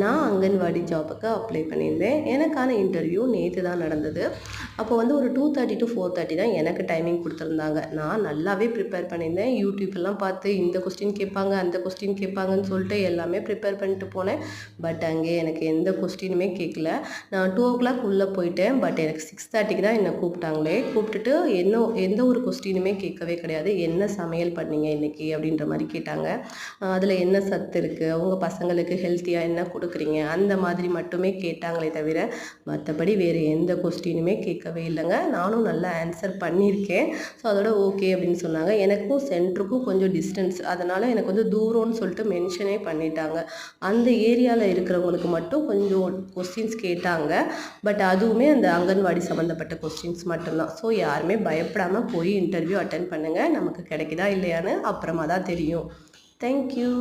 நான் அங்கன்வாடி ஜாபுக்கு அப்ளை பண்ணியிருந்தேன். எனக்கான இன்டர்வியூ நேற்று தான் நடந்தது. அப்போ வந்து ஒரு two thirty to four thirty தான் எனக்கு டைமிங் கொடுத்துருந்தாங்க. நான் நல்லாவே ப்ரிப்பேர் பண்ணியிருந்தேன். யூடியூப்லாம் பார்த்து இந்த கொஸ்டின் கேட்பாங்க அந்த கொஸ்டின் கேட்பாங்கன்னு சொல்லிட்டு எல்லாமே ப்ரிப்பேர் பண்ணிட்டு போனேன். பட் அங்கே எனக்கு எந்த கொஸ்டினுமே கேட்கல. நான் டூ ஓ கிளாக் உள்ளே போயிட்டேன். பட் எனக்கு சிக்ஸ் தேர்ட்டிக்கு தான் என்னை கூப்பிட்டாங்களே. கூப்பிட்டுட்டு என்ன எந்த ஒரு கொஸ்டினுமே கேட்கவே கிடையாது. என்ன சமையல் பண்ணீங்க இன்றைக்கி அப்படின்ற மாதிரி கேட்டாங்க. அதில் என்ன சத்து இருக்குது உங்கள் பசங்களுக்கு ஹெல்த்தியாக என்ன கொடுக்குறீங்க? அந்த மாதிரி மட்டுமே கேட்டாங்களே தவிர மற்றபடி வேறு எந்த கொஸ்டினுமே கேட்கவே இல்லைங்க. நானும் நல்லா ஆன்சர் பண்ணியிருக்கேன். ஸோ அதோட ஓகே அப்படின்னு சொன்னாங்க. எனக்கும் சென்டருக்கும் கொஞ்சம் டிஸ்டன்ஸ் அதனால் எனக்கு வந்து தூரம்னு சொல்லிட்டு மென்ஷனே பண்ணிட்டாங்க. அந்த ஏரியாவில் இருக்கிறவங்களுக்கு மட்டும் கொஞ்சம் கொஸ்டின்ஸ் கேட்டாங்க. பட் அதுவுமே அந்த அங்கன்வாடி சம்மந்தப்பட்ட கொஸ்டின்ஸ் மட்டும்தான். ஸோ யாருமே பயப்படாமல் போய் இன்டர்வியூ அட்டன் பண்ணுங்கள் நமக்கு கிடைக்குதா இல்லையான்னு அப்புறமா தான் தெரியும். தேங்க்யூ